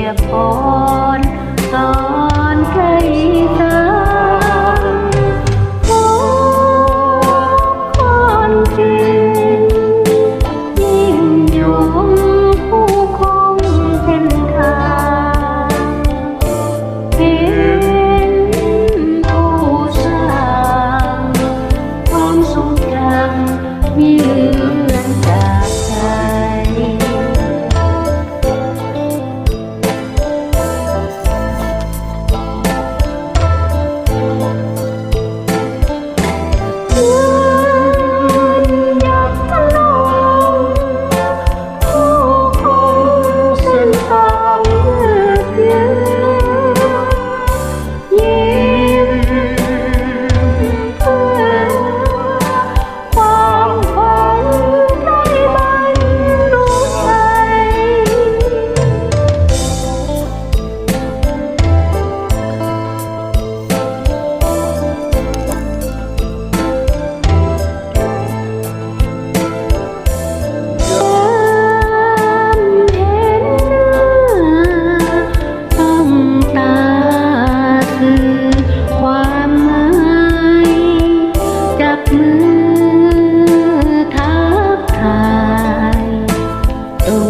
ยพรสอนใครสามทุกคนจริยิ่งยงผู้คงเส้นทางเป็นผู้สร้างความทรงจำมี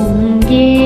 cùng về